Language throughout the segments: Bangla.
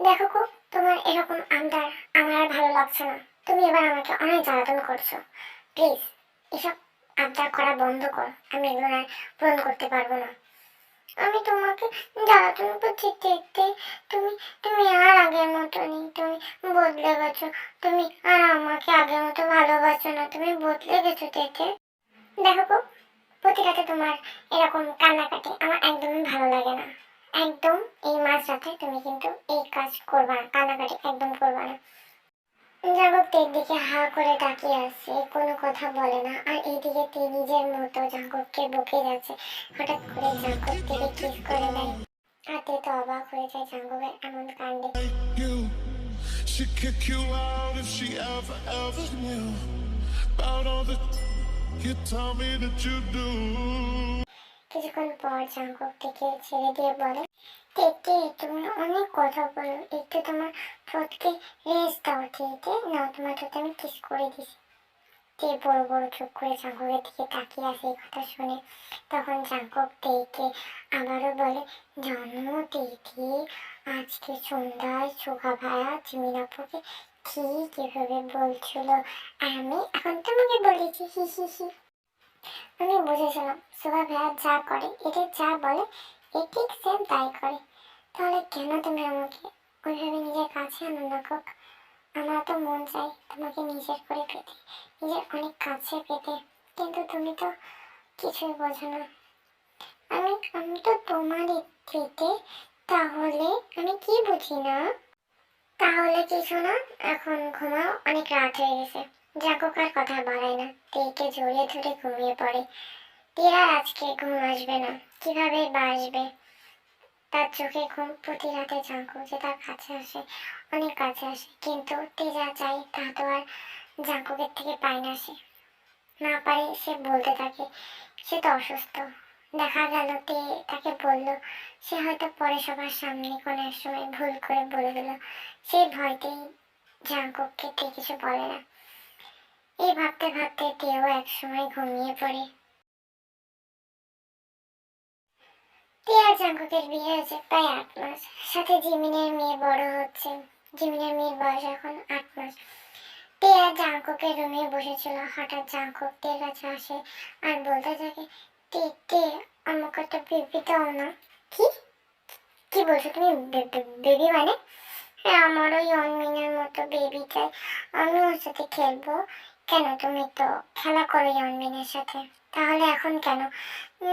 দেখো গো, তোমার এরকম আন্দার আমার আর ভালো লাগছে না। তুমি এবার আমাকে অনেক জ্বালাতন করছ। প্লিজ, এসব আবদার করা বন্ধ কর। আমি এগুলো আর পূরণ করতে পারব না। আমি তোমাকে জ্বালাতন করছি দেখতে। তুমি তুমি আর আগের মতো নেই। তুমি বদলে গেছো। তুমি আর আমাকে আগের মতো ভালোবাসো না। তুমি বদলে গেছো দেখে দেখো গো প্রতি রাতে তোমার এরকম কান্নাকাটি আমার একদমই ভালো লাগে না। একদম এই মাঝ রাতে তুমি কিন্তু এই কাজ করবা না কান্নাকাটি একদম করবা না জাগক তের দিকে হা করে তাকিয়ে আছে কোনো কথা বলে না আর এইদিকে তে নিজের মতো জাগককে বকে যাচ্ছে হঠাৎ করে জাগক থেকে কিস করে দেয় আর তে অবাক হয়ে যায় জাগকের এমন কাণ্ডে. She'd kick you out if she ever, ever knew about all the you tell me that you do. কিছুক্ষণ পর জাঙ্কক থেকে ছেড়ে দিয়ে বলে তেতে তুমি অনেক কথা বলো। একটু তোমার ঠোঁটকে রেস্ট দাও তেতে না, তোমার ঠোঁটে আমি কিস করে দিছি। তে বড় বড় চোখ করে জাঙ্ককের দিকে তাকিয়ে আসে এই কথা শুনে। তখন জাঙ্কক তেকে আবারও বলে জন্ম তেতে আজকে সন্ধ্যায় চোখা ভায়া চিমিনাপুকে কি কীভাবে বলছিল? আমি এখন তোমাকে বলেছি, হি হি হি। আমি বুঝেছিলাম সুভা ভাইয়া যা করে এটা যা বলে এ ঠিক সেম তাই করে। তাহলে কেন তুমি আমাকে ওইভাবে নিজের কাছে আনো না আমার তো মন চাই তোমাকে নিজের করে পেতে, নিজের অনেক কাছে পেতে। কিন্তু তুমি তো কিছুই বোঝো না। আমি আমি তো তোমারই পেতে তাহলে আমি কি বুঝি না? তাহলে কিছু না, এখন ঘুমাও, অনেক রাত হয়ে গেছে। জাগক কথা বাড়ায় না। তেকে জড়িয়ে ধরে ঘুমিয়ে পড়ে। তীরা আজকে ঘুম আসবে না। কীভাবে বা আসবে? তার চোখে ঘুম প্রতি রাতে জাঙ্কু যে তার কাছে আসে, অনেক কাছে আসে। কিন্তু তে যা চাই তা তো আর জাঙ্কুকের থেকে পায় না সে। না পারে সে বলতে থাকে, সে তো অসুস্থ। দেখা গেল তে, তাকে বলল, সে হয়তো পরে সবার সামনে কোনো এক সময় ভুল করে বলে দিল। সেই ভয়তেই জাঙ্কুককে তে কিছু বলে না। এই ভাবতে ভাবতে তেও এক সময় ঘুমিয়ে পড়ে। আর জাঙ্কুকের বিয়ে হয়েছে প্রায় আট মাস। সাথে জিমিনের মেয়ে বড় হচ্ছে। জিমিনের মেয়ের বয়স এখন আট মাস। আর জাঙ্কুকের রুমে বসেছিল। হঠাৎ জাঙ্কুক তের কাছে আসে আর বলতে থাকে, তে তে, আমাকে একটা বেবি দাও না। কি? কি বলছো তুমি? বেবি মানে? হ্যাঁ আমারও ইয়নমিনের মতো বেবি চাই। আমি ওর সাথে খেলব। কেন তুমি তো খেলা করো ইয়নমিনের সাথে? তাহলে এখন কেন?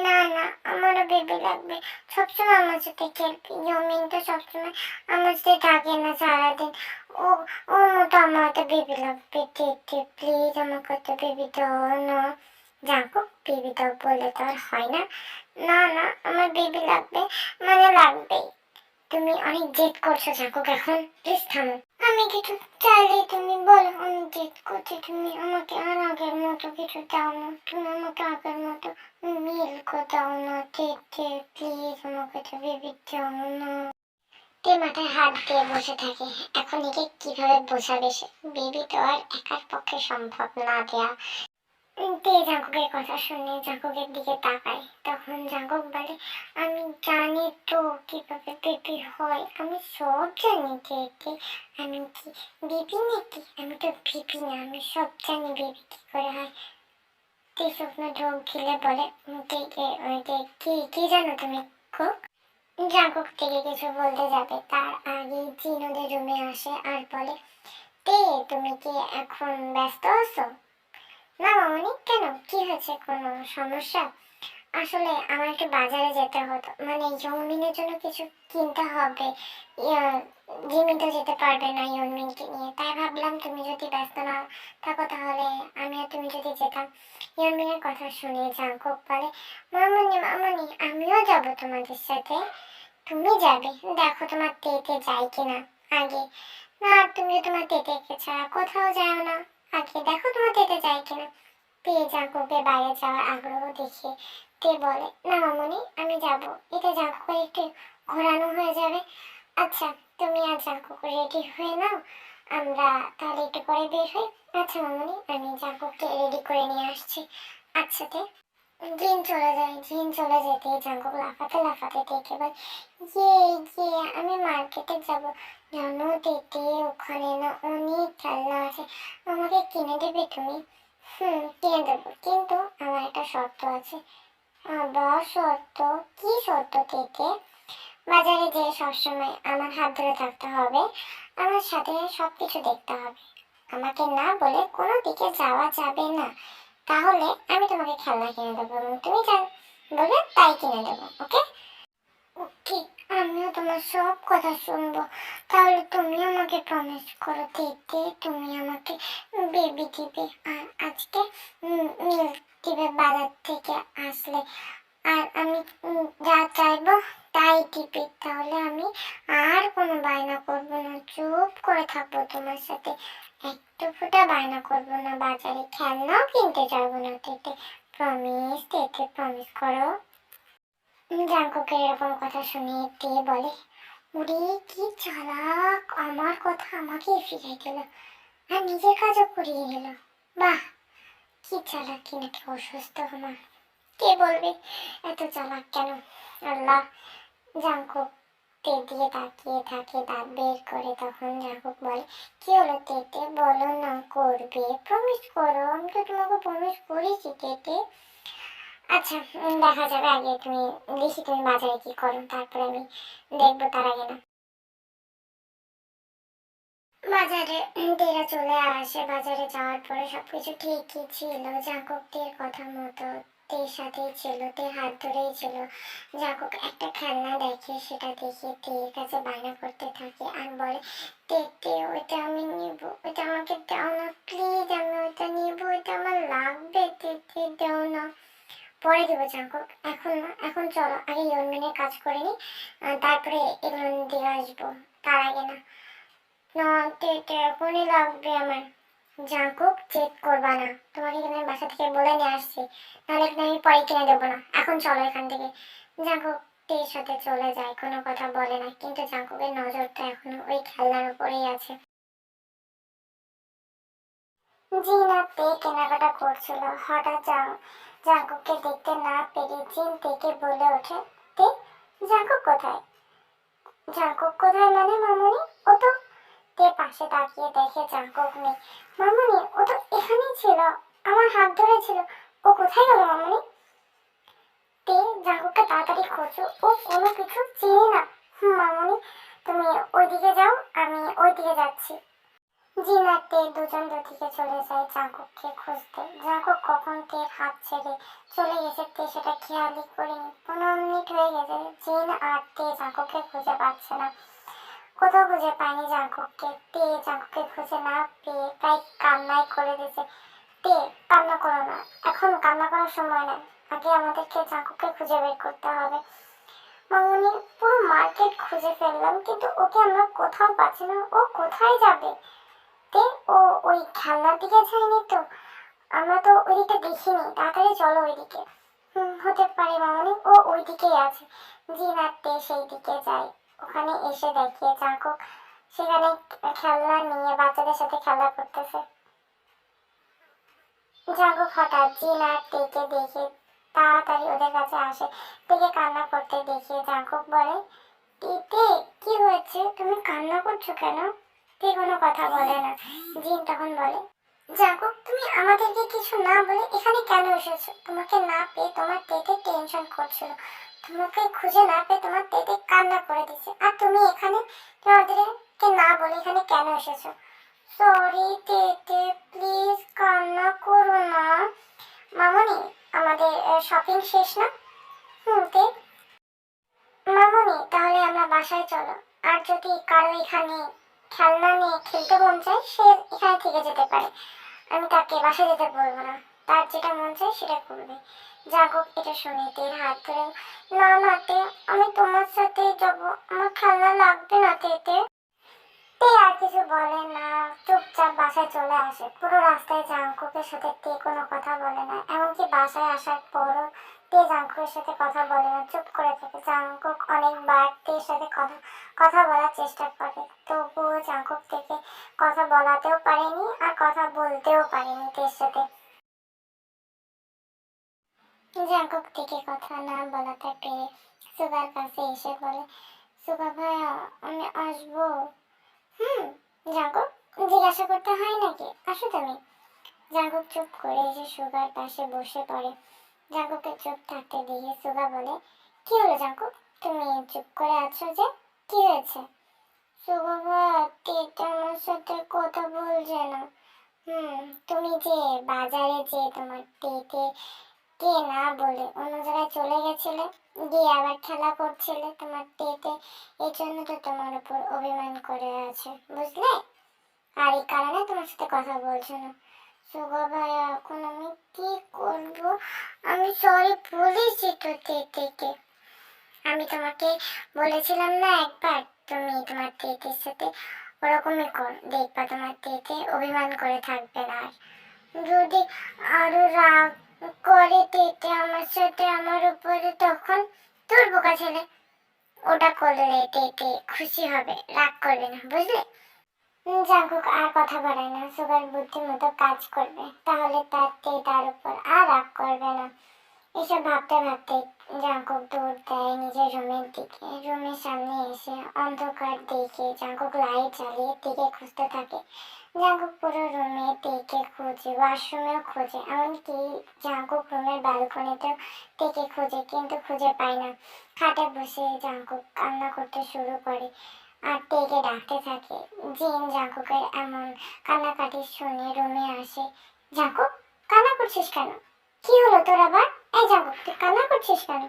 না না, আমারও বেবি লাগবে। সবসময় আমার সাথে খেলবি। ইয়মিন তো সবসময় আমার সাথে থাকে না সারাদিন। ও, ওর মতো আমার তো বেবি লাগবে। তে প্লিজ আমাকে তো বেবি দাও না। যাকো বেবি দাও বলে তো আর হয় না। না না, আমার বেবি লাগবে মানে লাগবেই। তুমি অনেক জেদ করছ জাকুক এখন। প্লিজ থামো। আমি কিছু চাইলে তুমি বলো, আমি জেদ করছি, তুমি আমাকে আর আগের মতো কিছু দাও না। তুমি আমাকে আগের মতো মিল্ক দাও না তে প্লিজ আমাকে তো বেবি দাও না। তে মাথায় হাত দিয়ে বসে থাকে। এখন একে কীভাবে বোঝাবে সে? বেবি তো আর একার পক্ষে সম্ভব না, দেয়া। জাঙ্কুকের কথা শুনে জাঙ্কুকের দিকে তাকায় তখন জাঙ্কুক বলে, আমি জানি তো হয়। আমি সব জানি তে আমি কি নাকি? আমি তো বেবি না। আমি সব জানি কি করে হয়। তে শুকনো ঢোক বলে তে কি কি জানো তুমি? কুক থেকে কিছু বলতে যাবে। তার আগে জিন ওদের রুমে আসে আর বলে, তে, তুমি কি এখন ব্যস্ত আছো? না মামনি, কেন? কি হয়েছে? কোনো সমস্যা? আসলে আমার একটু বাজারে যেতে হতো। মানে ইয়নমিনের জন্য কিছু কিনতে হবে। জিমি তো যেতে পারবে না ইয়নমিনকে নিয়ে। তাই ভাবলাম তুমি যদি ব্যস্ত না থাকো তাহলে আমি আর তুমি যদি যেতাম। ইয়নমিনের কথা শুনে জাঙ্কুক বলে, মামনি মামনি, আমিও যাব তোমাদের সাথে। তুমি যাবে। দেখো তোমার তেতে যাই কিনা আগে। না তুমি তোমার তেতেকে ছাড়া কোথাও যাও না। আগে দেখো তোমার যেতে যায় কিনা। পেয়ে জাঙ্কুকে বাইরে যাওয়ার আগ্রহ দেখে। তে বলে, না মামনি, আমি যাব। এতে জাঙ্কুকে একটু ঘোরানো হয়ে যাবে। আচ্ছা তুমি আর জাঙ্কুক রেডি হয়ে নাও। আমরা তাহলে একটু পরে বের হই। আচ্ছা মামনি, আমি জাঙ্কুককে রেডি করে নিয়ে আসছি। আচ্ছা তে। জিন চলে যায় জিন চলে যেতে জাঙ্কুক লাফাতে লাফাতে দেখে বলে ইয়ে ইয়ে আমি মার্কেটে যাব। জানো তেতে ওখানে না অনেক খেলনা আছে, আমাকে কিনে দেবে তুমি? হুম, কিনে দেবো, কিন্তু আমার একটা শর্ত আছে। আবার শর্ত? কি শর্ত তেতে বাজারে যেয়ে সবসময় আমার হাত ধরে থাকতে হবে, আমার সাথে সব কিছু দেখতে হবে। আমাকে না বলে কোনো দিকে যাওয়া যাবে না। তাহলে আমি তোমাকে খেলনা কিনে দেবো এবং তুমি যা বলে তাই কিনে দেবো, ওকে? ওকে, আমিও তোমার সব কথা শুনব। তাহলে তুমি আমাকে প্রমিস করো দিতে তুমি আমাকে বেবি দিবে। আর আজকে মিল্ক দিবে বাজার থেকে আসলে। আর আমি যা চাইব তাই দিবে। তাহলে আমি আর কোনো বায়না করব না, চুপ করে থাকব তোমার সাথে। একটু ফুটা বায়না করব না, বাজারে খেলনাও কিনতে যাব না তেতে প্রমিস তেতে প্রমিস করো। জাঙ্কুকে এরকম কথা শুনিয়ে দিয়ে বলে, উড়ি কি চালাক, আমার কথা আমাকে ফিরিয়ে দিল আর নিজের কাজও করিয়ে নিল বাহ, কি চালাক কি নাকি অসুস্থ আমার। কে বলবে, এত চালাক কেন? আল্লাহ, জাঙ্কুক তে দিয়ে তাকিয়ে থাকে, দাঁত বের করে তখন বলে, কি হলো তেতে? বলো না, করবে। প্রমিস করো, আমি তো তোমাকে প্রমিস করেছি তেতে। আচ্ছা দেখা যাবে আগে তুমি, দেখি তুমি বাজারে কি করো, তারপরে আমি দেখব তার আগে না। বাজারে তেরা চলে আসে। বাজারে যাওয়ার পরে সবকিছু ঠিকই ছিল জাঙ্কুক তের কথা মতো। তের সাথেই ছিল তের হাত ধরেই ছিল। জাঙ্কুক একটা খেলনা দেখে সেটা দেখে তের কাছে বায়না করতে থাকে। আর বলে, তে তে, ওইটা আমি নিব, ওইটা আমাকে দাও না প্লিজ আমি ওইটা নিব, ওইটা আমার লাগবে, তে তে, দাও না। পরে দেবো জাঙ্কুক এখন না, এখন চলো, আগে ইউনিয়নের কাজ করে নি তারপরে এগুলো দিয়ে আসব, তার আগে না। না, তে তে, এখনই লাগবে আমার। জাঙ্কুক, চেক করবা না। তোমাকে কিন্তু আমি বাসা থেকে বলে নিয়ে আসছি। নাহলে কিন্তু আমি পরে কিনে দেবো না। এখন চলো এখান থেকে। জাঙ্কুক তের সাথে চলে যায়, কোনো কথা বলে না। কিন্তু জাঙ্কুকের নজরটা এখনও ওই খেলনার উপরেই আছে। কেনাকাটা করছিল। হঠাৎ জাঙ্কুককে দেখতে না পেরে জিন থেকে বলে ওঠে জাঙ্কুক কোথায়? জাঙ্কুক কোথায় মানে মামুনি? ও তো তে পাশে তাকিয়ে দেখে জাঙ্কুক নেই। মামুনি, ও তো এখানেই ছিল। আমার হাত ধরে ছিল। ও কোথায় গেল মামুনি? তে জাঙ্কুককে তাড়াতাড়ি খোঁজো। ও কোনো কিছু চিনি না। মামুনি, তুমি ওইদিকে যাও, আমি ওইদিকে যাচ্ছি। জিনার তে দুজন দুদিকে চলে যায় জাঙ্কুককে খুঁজতে। জাঙ্কুক কখন তের হাত ছেড়ে চলে গেছে, তে সেটা খেয়ালই করিনি। পনেরো মিনিট হয়ে গেছে। জিন আর তে জাঙ্কুককে খুঁজে পাচ্ছে না। কোথাও খুঁজে পায়নি জাঙ্কুককে তে জাঙ্কুককে খুঁজে না পেয়ে প্রায় কান্নাই করে দিয়েছে। তে, কান্না করো না। এখন কান্না করার সময় না আগে আমাদেরকে জাঙ্কুককে খুঁজে বের করতে হবে। মামুনি, পুরো মার্কেট খুঁজে ফেললাম, কিন্তু ওকে আমরা কোথাও পাচ্ছি না। ও কোথায় যাবে? তে, ও ওই খেলনার দিকে যায়নি তো। আমরা তো ওইদিকটা দেখিনি। তাড়াতাড়ি চলো ওইদিকে। হুম, হতে পারে মামনি। ও ওইদিকেই আছে। জিনাতে সেই দিকে যায়। ওখানে এসে দেখে জাঁকুক সেখানে খেলনা নিয়ে বাচ্চাদের সাথে খেলা করতেছে। জাঁকুক হঠাৎ জিনার তেকে দেখে তাড়াতাড়ি ওদের কাছে আসে তেকে কান্না করতে দেখে জাঁকুক বলে তিতে কি হয়েছে? তুমি কান্না করছ কেন? তে কোনো কথা বলে না। জিন তখন বলে জাগো তুমি আমাদেরকে কিছু না বলে এখানে কেন এসেছ? তোমাকে না পেয়ে তোমার তেতে টেনশন করছিল। তোমাকে খুঁজে না পেয়ে তোমার তেতে কান্না করে দিছে আর তুমি এখানে তোমাদেরকে না বলে এখানে কেন এসেছ? সরি তেতে প্লিজ কান্না করো না। মামনি, আমাদের শপিং শেষ না? হুম, তে। মামনি, তাহলে আমরা বাসায় চলো। আর যদি কারও এখানে খেলনা নিয়ে খেলতে মন চায়, সে এখানে থেকে যেতে পারে। আমি তাকে বাসায় যেতে বলব না। তার যেটা মন চায় সেটা করবে। জাগো, এটা শুনে তের হাত ধরে। না না, তে, আমি তোমার সাথে যাব। আমার খেলনা লাগবে না তেতে তে। আর কিছু বলে না। চুপচাপ বাসায় চলে আসে। পুরো রাস্তায় জাঙ্কুকের সাথে তে কোনো কথা বলে না। এমনকি বাসায় আসার পরও তে জাঙ্কুকের সাথে কথা বলে না। চুপ করে থাকে। জাঙ্কুক অনেকবার তের সাথে কথা কথা বলার চেষ্টা করে। তবুও জাঙ্কুক থেকে কথা বলাতেও পারেনি আর কথা বলতেও পারেনি তের সাথে। জাঙ্কুক থেকে কথা না বলাতে পেরে সুগার কাছে এসে বলে সুগা ভাইয়া আমি আসব। হুম, জাঙ্কুক, জিজ্ঞাসা করতে হয় নাকি? আসো তুমি। জাঙ্কুক চুপ করে এসে সুগার পাশে বসে পড়ে। জাঙ্কুককে চুপ থাকতে দিয়ে সুগা বলে, কি হলো জাঙ্কুক? তুমি চুপ করে আছো যে? কি হয়েছে? সুগা ভাইয়া তেটা আমার সাথে কথা বলছে না। হুম, তুমি যে বাজারে যে তোমার তেতে কে না বলে। অন্য জায়গায় চলে গেছিলে, গিয়ে আবার খেলা করছিলে তোমার তেতে এই জন্য তো তোমার উপর অভিমান করে আছে, বুঝলে? আর এই কারণে তোমার সাথে কথা বলছে না। সুগা ভাইয়া এখন আমি কি করব? আমি সরি বলেছি তো তেতেকে আমি তোমাকে বলেছিলাম না একবার, তুমি তোমার তেতের সাথে ওরকমই কর, দেখবা তোমার তেতে অভিমান করে থাকবে না আর। যদি আরও রাগ করে তেতে আমার সাথে আমার উপরে তখন তোর বোকা ছেলে। ওটা করলে তেতে খুশি হবে, রাগ করবে না, বুঝলে? জাঙ্কুক আর কথা বাড়ায় না সুগার বুদ্ধি মতো কাজ করবে, তাহলে তার তে তার উপর আর রাগ করবে না। এসব ভাবতে ভাবতে জাঙ্কুক দৌড় দেয় নিজের রুমের দিকে। রুমের সামনে এসে অন্ধকার দেখে জাঙ্কুক লাইট জ্বালিয়ে দিকে খুঁজতে থাকে। জাঙ্কুক পুরো রুমে তেকে খোঁজে, ওয়াশরুমেও খোঁজে, এমনকি জাঙ্কুক রুমের ব্যালকনিতেও তেকে খোঁজে, কিন্তু খুঁজে পায় না। খাটে বসে জাঙ্কুক কান্না করতে শুরু করে আর তেকে ডাকতে থাকে। জিন জাঙ্কুকের এমন কান্নাকাটি শুনে রুমে আসে, জাঙ্কুক, কান্না করছিস কেন? কি হলো তোর আবার? এই জাঙ্কুক তুই কান্না করছিস কেন?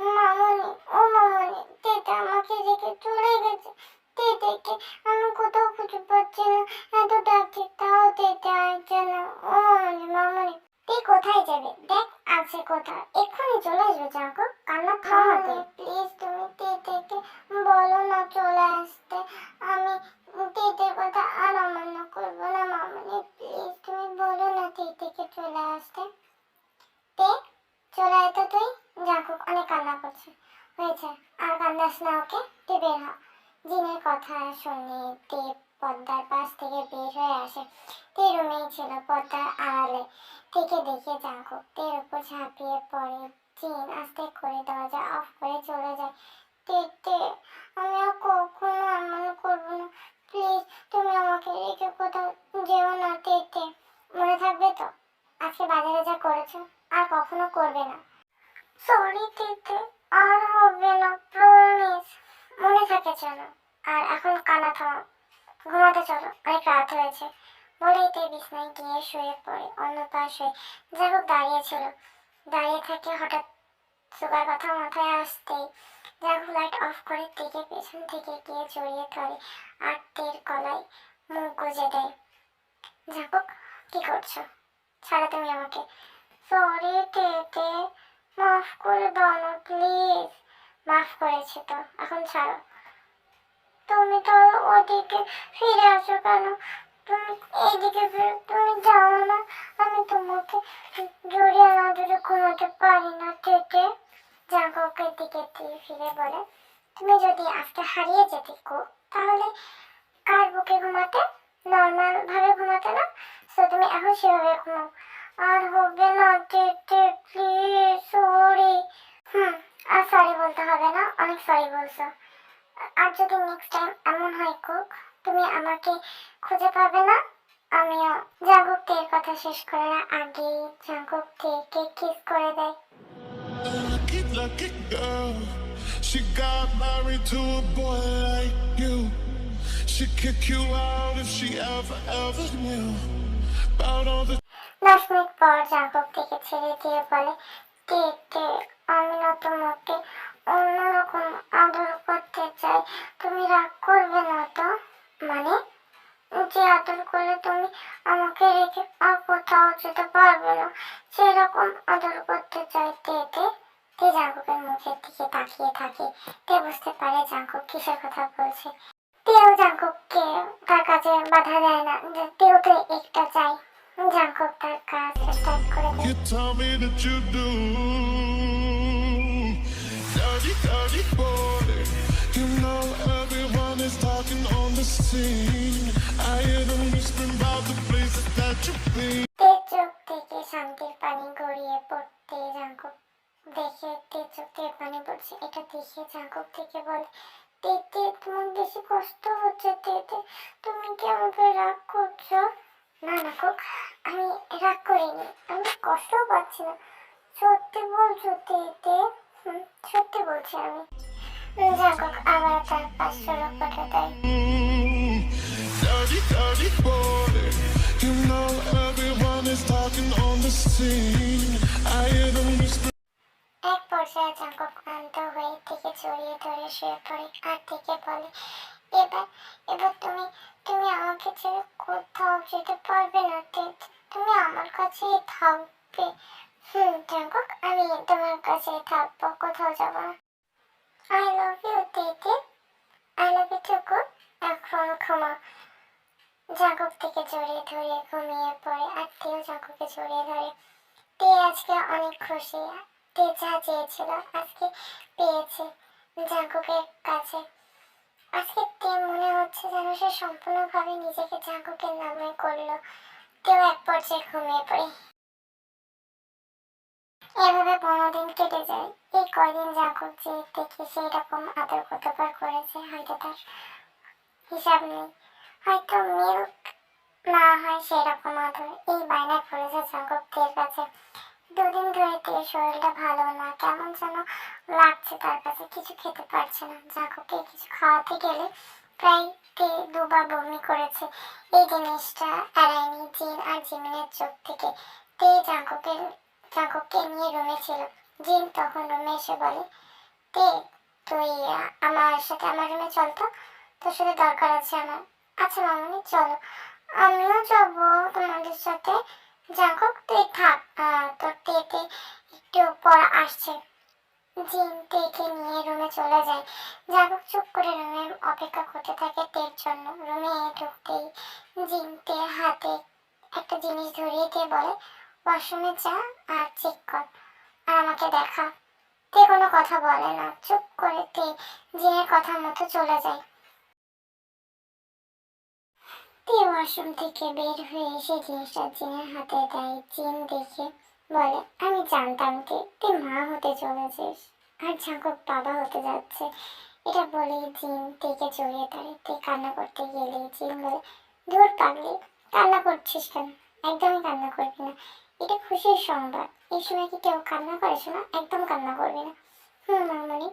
মামনি ও মামনি তেতে আমাকে রেখে চলে গেছে। তেতেকে আমি কোথাও খুঁজে পাচ্ছি না। এত ডাকছি তাও তেতে আসছে না। ও মামনি মামনি। তুই কোথায় যাবে? দেখ আছে কোথায় এক্ষুনি চলে আসবে জাঙ্কু। কান্না থামাতে। প্লিজ তুমি তেতেকে বলো না চলে আসতে। আমি তেতের কথা আর অমান্য করব না মামনি। প্লিজ তুমি বলো না তেতেকে চলে আসতে। তে চলে আয় তো তুই। জাঙ্কুক অনেক কান্না করছে। হয়েছে। আর কান্দাস না ওকে। তুই বের হ। জিনের কথা শুনে তে পর্দার পাশ থেকে বের হয়ে আসে। তে রুমেই ছিল পর্দার আড়ালে। থেকে দেখে জাঙ্কুক তের উপর ঝাঁপিয়ে পড়ে। জিন আস্তে করে দরজা অফ করে চলে যায়। তে আমি আর কখনো এমন করব না। প্লিজ, তুমি আমাকে রেখে কোথাও যেও না। তে, মনে থাকবে তো? আজকে বাজারে যা করেছ। আর কখনো করবে না। সরি তিতে আর হবে না প্রমিস মনে থাকে চলো আর এখন কানা থামো। ঘুমাতে চলো। অনেক রাত হয়েছে। বলেই তে বিছনায় গিয়ে শুয়ে পড়ে। অন্য পাশে যাবুক দাঁড়িয়েছিল দাঁড়িয়ে থেকে হঠাৎ সুগার কথা মাথায় আসতেই জাগু লাইট অফ করে তেকে পেছন থেকে গিয়ে জড়িয়ে ধরে আর তের গলায় মুখ গুজে দেয়। জাগুক কি করছ? ছাড়া তুমি আমাকে। সরি তেতে মাফ করে দাও না, প্লিজ। মাফ করেছি তো, এখন ছাড়ো। তুমি তো ওদিকে ফিরে আসো কেন? তুমি এইদিকে ফিরে, তুমি যাও না, আমি তোমাকে জড়িয়ে না ধরে ঘুমাতে পারি না তেতে জাগকের দিকে দিয়ে ফিরে বলে, তুমি যদি আজকে হারিয়ে যেতে কো, তাহলে কার বুকে ঘুমাতে? নর্মাল ভাবে ঘুমাতে না? সো তুমি এখন সেভাবে ঘুমাও। আর হবে না তেতে প্লিজ সরি হুম আর সরি বলতে হবে না অনেক সরি বলছো আর যদি নেক্সট টাইম এমন হয় কুক তুমি আমাকে খুঁজে পাবে না আমিও জাগক তের কথা শেষ করার আগেই জাগক তেকে কিস করে দেয়. She got married to a boy like you. She'd kick you out if she ever, ever knew about all the দশ মিনিট পর জাগক থেকে ছেড়ে দিয়ে বলে তে আমি না তোমাকে অন্যরকম আদর করতে চাই। তুমি রাগ করবে না তো? মানে? যে আদর করলে তুমি আমাকে রেখে আর কোথাও যেতে পারবে না। সেরকম আদর করতে চাই। তে তে? জাঙ্কুকের মুখের দিকে তাকিয়ে থাকে। তে বুঝতে পারে জাঙ্কুক কিসের কথা বলছে। তেও জাঙ্কুককে তার কাছে বাধা দেয় না। তেও তো একটা চাই। জাঙ্কুক কাজ স্টার্ট করে You tell me that you do. Dirty, dirty boy. You know everyone is talking on the scene. I hear them whispering about the places that you've been. চোখ থেকে শান্তির পানি গড়িয়ে পড়তে জাঙ্কুক দেখে তে চোখ দিয়ে পানি পড়ছে এটা দেখে জাঙ্কুক থেকে বলে তেতে তোমার বেশি কষ্ট হচ্ছে তেতে তুমি কি আমাকে রাগ করছ না না কোক আমি রাগ করিনি আমি কষ্টও পাচ্ছি না সত্যি বলছো হুম, সত্যি বলছি আমি জাঙ্কুক আবার তার পাঁচশো রূপাটা দেয়. You know everyone is talking on the scene. I hear them whisper. এক পর্যায়ে জাঙ্কুক ক্লান্ত হয়ে থেকে জড়িয়ে ধরে শুয়ে পড়ে আর থেকে বলে এবার এবার তুমি তুমি আমাকে ছেড়ে কোথাও যেতে পারবে না তুমি আমার কাছেই থাকবে। হুম, জাঙ্কুক, আমি তোমার কাছেই থাকব, কোথাও যাব আই লাভ ইউ দিদি আই লাভ ইউ টুকু এখন ক্ষমা। জাঙ্কুক থেকে জড়িয়ে ধরে ঘুমিয়ে পড়ে তেও জাঙ্কুকে জড়িয়ে ধরে। তে আজকে অনেক খুশি। তে যা চেয়েছিল, আজকে পেয়েছে। জাঙ্কুকের কাছে আজকে তে মনে হচ্ছে যেন সে সম্পূর্ণভাবে নিজেকে জাঙ্কুকের নামে করল। তেও এক পর্যায়ে ঘুমিয়ে পড়ে। এভাবে পনেরো দিন কেটে যায়। এই কয়দিন জাঙ্কুক যে দেখি সেই রকম আদর কতবার করেছে, হয়তো তার হিসাব নেই। হয়তো মিল্ক না হয় সেরকম আদর। এই বায়না করেছে তের কাছে। দুদিন ধরে তের শরীরটা ভালো না, কেমন যেন লাগছে তার কাছে, কিছু খেতে পারছে না। জাঙ্কুকে কিছু খাওয়াতে গেলে প্রায় দুবার বমি করেছে। এই জিনিসটা এড়ায়নি জিন আর জিমিনের চোখ থেকে। তে জাঙ্কুকে জাঙ্কুককে নিয়ে রুমে ছিল। জিন তখন রুমে এসে বলে, তে, তুই আমার সাথে আমার রুমে চল তো। তোর সাথে দরকার আছে আমার। আচ্ছা মামনি, চলো। আমিও যাব তোমাদের সাথে। জাঙ্কুক তুই থাক। তোর তেতে একটু পর আসছে। জিন তেকে নিয়ে রুমে চলে যায়। জাঙ্কুক চুপ করে রুমে অপেক্ষা করতে থাকে তের জন্য। রুমে ঢুকতেই জিন তের হাতে একটা জিনিস ধরিয়ে দিয়ে বলে, ওয়াশরুমে যা আর চেক কর আর আমাকে দেখা। তে কোনো কথা বলে না। চুপ করে তে জিনের কথা মতো চলে যায়। তে ওয়াশরুম থেকে বের হয়ে এসে জিনিসটা জিনের হাতে দেয়, জিন দেখে বলে, আমি জানতাম তে তুই মা হতে চলেছিস আর ঝাঁকুক বাবা হতে যাচ্ছে। এটা বলে জিন তেকে জড়িয়ে ধরে। তে কান্না করতে গেলে জিন বলে দূর পাগলি, কান্না করছিস কেন? একদমই কান্না করবি না। এটা খুশির সংবাদ। এই সময় কি কেউ কান্না করে শোনা? একদম কান্না করবি না। হুম, মামনি।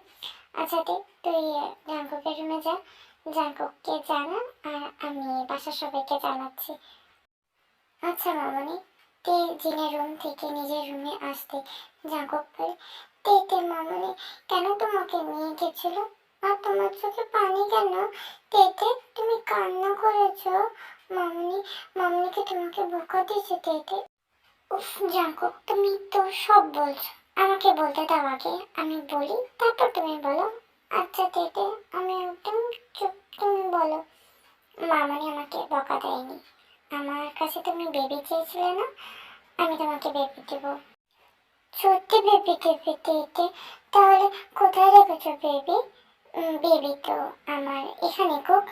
আচ্ছা তে তুই জাঙ্কুকের রুমে যা। জাঙ্কুককে জানা আর আমি বাসার সবাইকে জানাচ্ছি। আচ্ছা মামনি, তে জিনের রুম থেকে নিজের রুমে আসতে জাঙ্কুক বলে তে তে, মামনি, কেন তোমাকে নিয়ে গেছিল? আর তোমার চোখে পানি কেন? তে তে, তুমি কান্না করেছ? মামনি, মামনিকে তোমাকে বকা দিয়েছে, তে তে। উফ, জাঙ্কুক, তুমি তো সব বলছো। আমাকে বলতে দাও আগে, আমি বলি, তারপর তুমি বলো। আচ্ছা তেতে আমি একদম চুপ, তুমি বলো। মামনি আমাকে বকা দেয়নি। আমার কাছে তুমি বেবি চেয়েছিলে না, আমি তোমাকে বেবি দেব। সত্যি বেবি দেবে তেতে তাহলে কোথায় রেখেছো বেবি? বেবি তো আমার এখানে, কোক।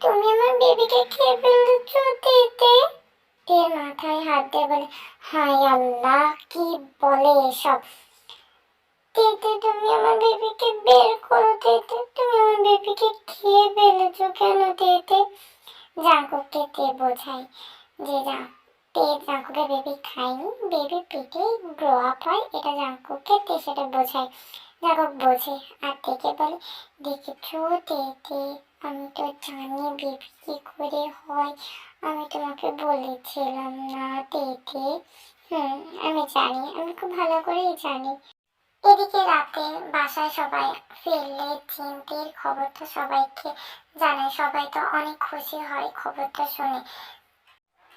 তুমি আমার বেবিকে খেয়ে ফেলেছো তেতে মাথায় হাত দিয়ে বলে, হায় আল্লাহ, কি বলে এসব? তেতে তুমি আমার বেবিকে বের করো তেতে তুমি আমার বেবিকে খেয়ে ফেলেছো কেন তেতে জাঙ্কুককে তে বোঝাই যে যা তে জাঙ্কুকের বেবি খায়নি? বেবি পেটে গ্রো আপ হয়, এটা জাঙ্কুককে তে সেটা বোঝায়। জাঙ্কুক বোঝে, আর তেকে বলে, দেখেছ তেতে, আমি তো জানি বেবি কি করে হয়। আমি তোমাকে বলেছিলাম না তেতে। হুম, আমি জানি, আমি খুব ভালো করেই জানি। এদিকে রাতে বাসায় সবাই ফিরলে চিন্তির খবরটা সবাইকে জানায়। সবাই তো অনেক খুশি হয় খবরটা শুনে।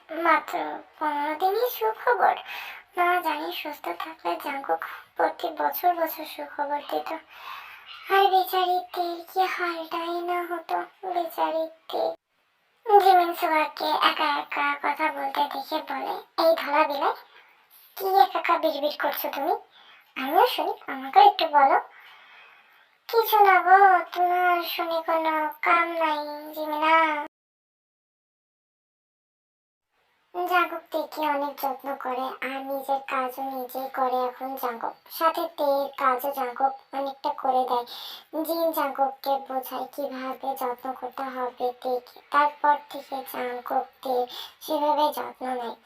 মাত্র পনেরো দিনই সুখবর। না জানি সুস্থ থাকলে জাঙ্কুক প্রতি বছর বছর সুখবর দিত। আর বেচারিতের কি হালটাই না হতো? বেচারিতে জিমিন সুগারকে একা একা কথা বলতে দেখে বলে, এই ধরা বিলাই কি একা একা বিড়বিড় করছ তুমি? আমিও শুনি আমাকে একটু বলো। কিছু না গো, তোমার শুনে কোনো কাম নাই, জিমিনা। জাঙ্কুক তেকে অনেক যত্ন করে, আর নিজের কাজও নিজেই করে এখন জাঙ্কুক সাথে তের কাজও জাঙ্কুক অনেকটা করে দেয়। জিন জাঙ্কুককে বোঝায় কীভাবে যত্ন করতে হবে তেকে তারপর থেকে জাঙ্কুক তে সেভাবে যত্ন নেয়।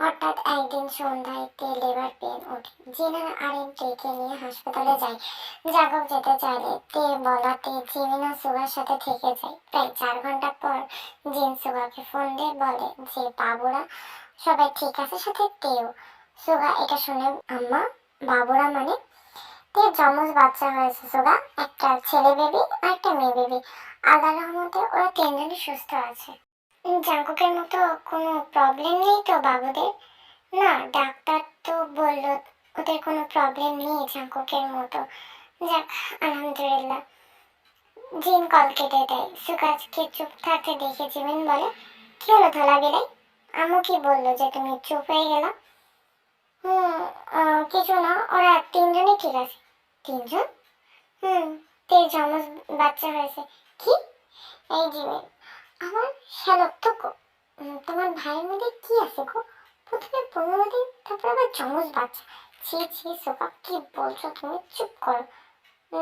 হঠাৎ একদিন সন্ধ্যায় তে লেবার পেন ওঠে। জিনা আরেন তেকে নিয়ে হাসপাতালে যায়। জাঙ্কুক যেতে চাইলে তে বলাতে জিমিনা সুগার সাথে থেকে যায়। প্রায় চার ঘণ্টা পর জিন সুগাকে ফোন দিয়ে বলে যে, বাবুরা, সবাই ঠিক আছে সাথে? তেও। সুগা এটা শুনে, আম্মা, বাবুরা মানে? তে জমজ বাচ্চা হয়েছে সুগা একটা ছেলে বেবি আর একটা মেয়ে বেবি। আল্লাহ রহমতে ওরা তিনজনই সুস্থ আছে। জাঙ্কুকের মতো কোনো প্রবলেম নেই তো বাবুদের? না, ডাক্তার তো বলল ওদের কোনো প্রবলেম নেই জাঙ্কুকের মতো। যাক, আলহামদুলিল্লাহ। জিন কল কেটে দেয়। সুকাজকে চুপ থাকতে দেখে জিমিন বলে, কি হলো ধলা বিলাই? আমু কি বলল যে তুমি চুপ হয়ে গেল? হুম কিছু না, ওরা তিনজনই ঠিক আছে। তিনজন? হুম তের জমজ বাচ্চা হয়েছে। কি? এই জিমিন আমার শ্যালক তো গো তোমার ভাইয়ের মধ্যে কি আছে গো? প্রথমে পনেরো দিন, তারপর আবার জমজ বাচ্চা। ছি ছি সোকা কি বলছো তুমি? চুপ করো।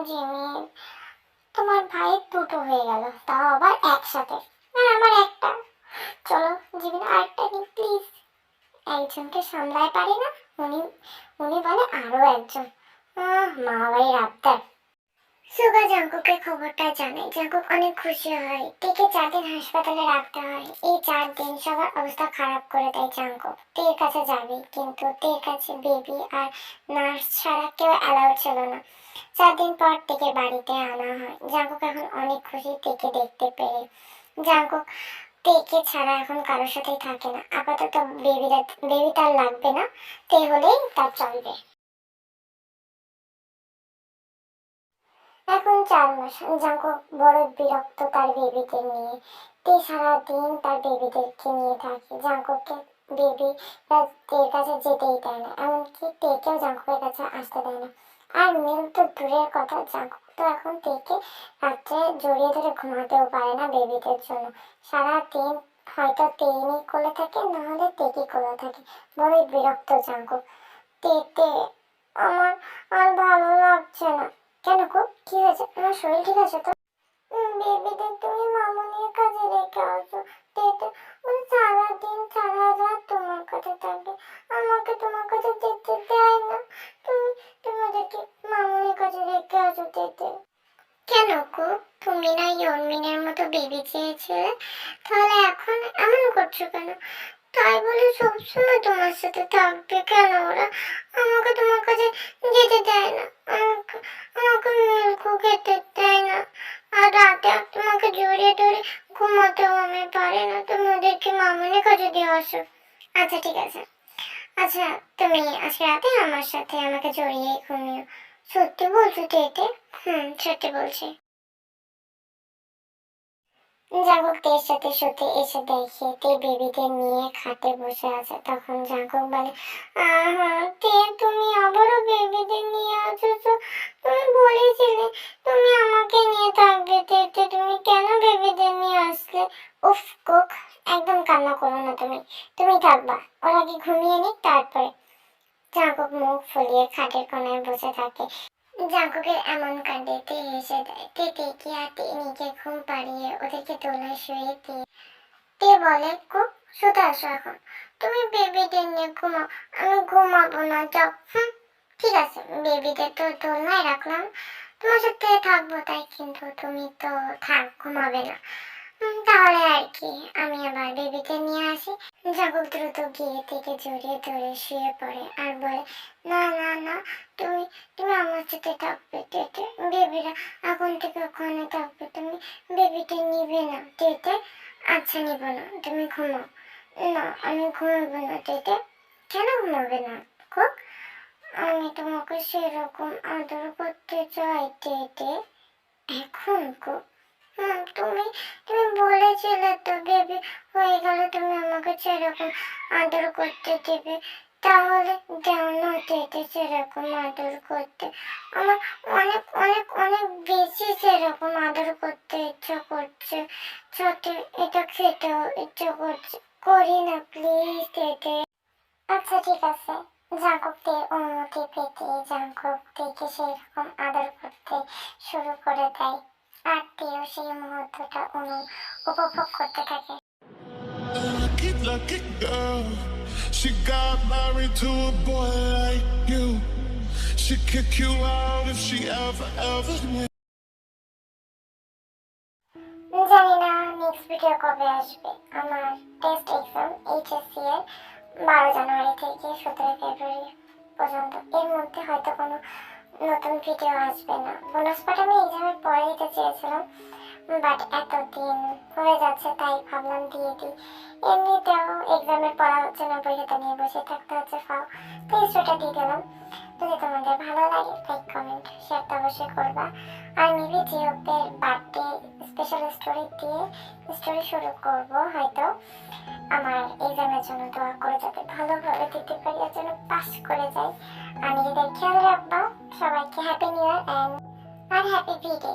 জিমিন তোমার ভাইয়ের দুটো হয়ে গেল, তাও আবার একসাথে। আর আমার একটা। চলো, জীবনে আরেকটা নিন প্লিজ একজনকে সামলায় পারি না, উনি উনি বলে আরও একজন। মা বাড়ির আবদার। সুগা জাঙ্কুকে খবরটা জানায় জাঙ্কুক অনেক খুশি হয়। টিকে চার দিন হাসপাতালে রাখতে হয়। এই চার দিন সবার অবস্থা খারাপ করে দেয় জাঙ্কুক। তের কাছে যাবে, কিন্তু তের কাছে বেবি আর নার্স ছাড়া কেউ অ্যালাউ ছিল না। চার দিন পর থেকে বাড়িতে আনা হয়। জাঙ্কুক এখন অনেক খুশি তেকে দেখতে পেরে জাঙ্কুক তেকে ছাড়া এখন কারোর সাথেই থাকে না। আপাতত বেবিরা বেবি তার লাগবে না। তে হলেই তার চলবে। এখন চার মাস জাঙ্কুক বড় বিরক্ত তার বেবিদের নিয়ে। তে সারাদিন তার বেবিদেরকে নিয়ে থাকে। জাঙ্কুককে বেবি তের কাছে যেতেই দেয় না। এমনকি তেকেও জাঙ্কুকের কাছে আসতে দেয় না। আর মিল তো দূরের কথা জাঙ্কুক তো এখন থেকে রাত্রে জড়িয়ে ধরে ঘুমাতেও পারে না বেবিদের জন্য। সারা দিন হয়তো তেইনি কোলে থাকে নাহলে তেকি কোলে থাকে। বড়ই বিরক্ত জাঙ্কুক তেতে আমার আর ভালো লাগছে না। কেন গো কি হয়েছে? তোমার শরীর ঠিক আছে তো? বেবিদের তুমি মামুনির কাছে রেখে আসো। তেতে ও সারাদিন, সারা রাত তোমার কাছে থাকবে। আমাকে তোমার কাছে যেতে দেয় না। তুমি তোমাদেরকে মামুনির কাছে রেখে আসো তেতে। কেন গো? তুমি না ইয়নমিনের মতো বেবি চেয়েছিলে? তাহলে এখন এমন করছ কেন? তাই বলে সবসময় তোমার সাথে থাকবে কেন? ওরা আমাকে তোমার কাছে যেতে দেয় না। আমাকে আমাকে মিল্কও খেতে দেয় না। আর রাতে তোমাকে জড়িয়ে ধরে ঘুমাতেও আমি পারি না। তুমি ওদেরকে মামুনির কাছে দিয়ে আসো। আচ্ছা ঠিক আছে। আচ্ছা তুমি আজকে রাতে আমার সাথে আমাকে জড়িয়ে ঘুমিও সত্যি বলছো তো এতে হুম, সত্যি বলছি। সাথে শুতে এসে দেখে, তে বেবিদের নিয়ে খাটে বসে আছে। তখন বলে তে, তুমি আবারও বেবিদের নিয়ে আসছো? তুমি বলেছিলে তুমি আমাকে নিয়ে থাকবে। তে তে, তুমি কেন বেবিদের নিয়ে আসলে? উফ একদম কান্না করো না তুমি। তুমি থাকবা। ওরা কি ঘুমিয়ে নিক তারপরে। জাগক মুখ ফুলিয়ে খাটের কোনায় বসে থাকে। জাঙ্কুকের এমন কাণ্ডেতে হেসে দেয়। তে তেকে আর নিজে ঘুম পাড়িয়ে ওদেরকে দোলায় শুয়ে দিয়ে তে বলে কুক শুতে আসো এখন। তুমি বেবিদের নিয়ে ঘুমাও। আমি ঘুমাবো না, যাও। হুম, ঠিক আছে। বেবিদের তো দোলনায় রাখলাম। তোমার সাথে থাকব তাই, কিন্তু তুমি তো থাক, ঘুমাবে না। তাহলে আর কি। আমি আবার বেবিদের নিয়ে আসি। জাগক দ্রুত গিয়ে থেকে জড়িয়ে ধরে শুয়ে পড়ে আর বলে, না না না, তুমি তুমি আমার সাথে থাকবে তেতে বেবিরা এখন থেকে ওখানে থাকবে। তুমি বেবিকে নিবে না তেতে আচ্ছা নিব না, তুমি ঘুমাও। না, আমি ঘুমাবো না তেতে কেন ঘুমাবে না, খুব? আমি তোমাকে সেরকম আদর করতে চাই তেতে এখন, খুব? হুম, তুমি তুমি বলেছিলে তো বেবি হয়ে গেলে তুমি আমাকে সেরকম আদর করতে দেবে, তাহলে দাও না সেরকম আদর করতে। আমার অনেক অনেক অনেক বেশি সেরকম আদর করতে ইচ্ছা করছে সাথে এটা খেতেও ইচ্ছা করছে। করি না প্লিজ ডেটে আচ্ছা ঠিক আছে। জাঙ্কুকদের অনুমতি পেতে জাঙ্কুকদেরকে সেই রকম আদর করতে শুরু করে দেয়। তেও সেই মুহূর্তটা অনু উপভোগ করতে থাকে Lucky, lucky girl. She got married to a boy like you. She'd kick you out if she ever, ever knew. জানি না নেক্সট ভিডিও কবে আসবে আমার টেস্ট এক্সাম এইচএসসি এর বারো জানুয়ারি থেকে সতেরো ফেব্রুয়ারি পর্যন্ত এর মধ্যে হয়তো কোনো নতুন ভিডিও আসবে না। বোনাস পাঠ আমি এক্সামের পরে দিতে চেয়েছিলাম বাট এতদিন হয়ে যাচ্ছে তাই ভাবলাম দিয়ে দিই। এমনিতেও এক্সামের পড়া হচ্ছে না বইটা নিয়ে বসে থাকতে হচ্ছে, ফাও। তো স্টোরিটা দিয়ে দিলাম। যদি তোমাদের ভালো লাগে লাইক কমেন্ট শেয়ার তো অবশ্যই করবা। আর মেবি জিওপের বার্থডে স্পেশাল স্টোরি দিয়ে স্টোরি শুরু করব, হয়তো। আমার এক্সামের জন্য দোয়া করে যাতে ভালোভাবে দিতে পারি, আর যেন পাস করে যাই। আর নিজেদের খেয়াল রাখবা। সবাইকে হ্যাপি নিউ ইয়ার অ্যান্ড আর হ্যাপি বিডে